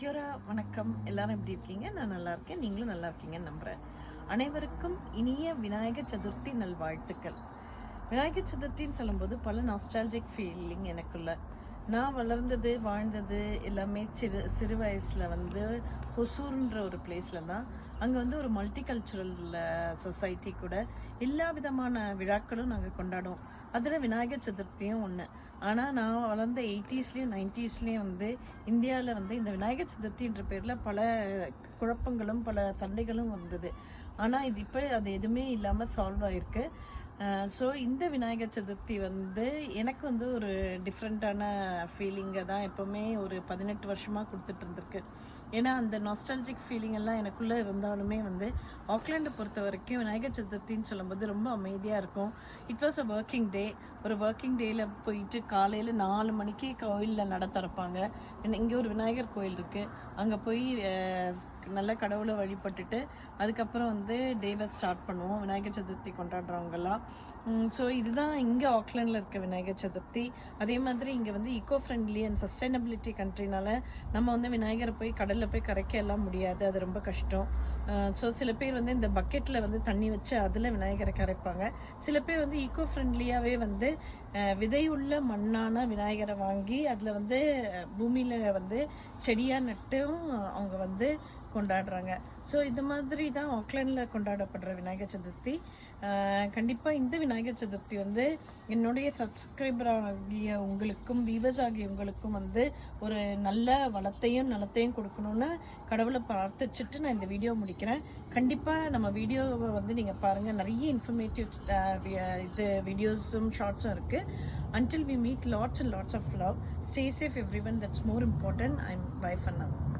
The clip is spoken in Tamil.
க்யூரா வணக்கம். எல்லாரும் எப்படி இருக்கீங்க? நான் நல்லா இருக்கேன். நீங்களும் நல்லா இருக்கீங்கன்னு நம்புகிறேன் அனைவருக்கும் இனிய விநாயகர் சதுர்த்தி நல்வாழ்த்துக்கள். விநாயகர் சதுர்த்தின்னு சொல்லும்போது பல நாஸ்டாலஜிக் ஃபீலிங் எனக்குள்ள. நான் வளர்ந்தது வாழ்ந்தது எல்லாமே சிறு சிறு வயசில் வந்து ஹொசூர்ன்ற ஒரு பிளேஸில் தான். அங்கே வந்து ஒரு மல்டி கல்ச்சுரல் சொசைட்டி கூட எல்லா விதமான விழாக்களும் நாங்கள் கொண்டாடுவோம். அதில் விநாயகர் சதுர்த்தியும் ஒன்று ஆனால் நான் வளர்ந்த எயிட்டிஸ்லேயும் நைன்டிஸ்லேயும் வந்து இந்தியாவில் வந்து இந்த விநாயகர் சதுர்த்தின்ற பேரில் பல குழப்பங்களும் பல சண்டைகளும் வந்தது. ஆனால் இது இப்போ அது எதுவுமே இல்லாமல் சால்வ் ஆகிருக்கு ஸோ இந்த விநாயகர் சதுர்த்தி வந்து எனக்கு வந்து ஒரு டிஃப்ரெண்ட்டான ஃபீலிங்கை தான் எப்போவுமே ஒரு பதினெட்டு வருஷமாக கொடுத்துட்டு இருந்திருக்கு. ஏன்னா அந்த நாஸ்டாலஜிக் ஃபீலிங் எல்லாம் எனக்குள்ளே இருந்தாலுமே வந்து ஆக்லாண்டை பொறுத்த வரைக்கும் விநாயகர் சதுர்த்தின்னு சொல்லும்போது ரொம்ப அமைதியாக இருக்கும். It was a working day ஒரு ஒர்க்கிங் டேயில் போயிட்டு காலையில் நாலு மணிக்கு கோயிலில் நட திறப்பாங்க. இங்கே ஒரு விநாயகர் கோயில் இருக்குது அங்கே போய் நல்ல கடவுளை வழிபட்டுட்டு அதுக்கப்புறம் வந்து டேவை ஸ்டார்ட் பண்ணுவோம். விநாயகர் சதுர்த்தி கொண்டாடுறவங்கெல்லாம். ஸோ இதுதான் இங்கே ஆக்லாண்டில் இருக்க விநாயகர் சதுர்த்தி. அதே மாதிரி இங்கே வந்து ஈக்கோ ஃப்ரெண்ட்லி அண்ட் சஸ்டைனபிலிட்டி கண்ட்ரினால நம்ம வந்து விநாயகரை போய் கடலில் போய் கரைக்க எல்லாம் முடியாது. அது ரொம்ப கஷ்டம். ஸோ சில பேர் வந்து இந்த பக்கெட்டில் வந்து தண்ணி வச்சு அதில் விநாயகரை கரைப்பாங்க. சில பேர் வந்து ஈக்கோ ஃப்ரெண்ட்லியாகவே வந்து விதையுள்ள மண்ணான விநாயகரை வாங்கி அதில் வந்து பூமியில் வந்து செடியாக நட்டும் அவங்க வந்து கொண்டாடுறாங்க. ஸோ இந்த மாதிரி தான் ஆக்லாண்டில் கொண்டாடப்படுற விநாயகர் சதுர்த்தி. கண்டிப்பாக இந்த விநாயகர் சதுர்த்தி வந்து என்னுடைய சப்ஸ்கிரைபர் ஆகிய உங்களுக்கும் வியூவர்ஸ் ஆகிய உங்களுக்கும் வந்து ஒரு நல்ல வளத்தையும் நலத்தையும் கொடுக்கணும்னு கடவுளை பிரார்த்திச்சுட்டு நான் இந்த வீடியோ முடிக்கிறேன். கண்டிப்பாக நம்ம வீடியோவை வந்து நீங்கள் பாருங்கள் நிறைய இன்ஃபர்மேட்டிவ் இது வீடியோஸும் ஷார்ட்ஸும் இருக்குது until we meet lots and lots of love stay safe everyone that's more important I am bye fun now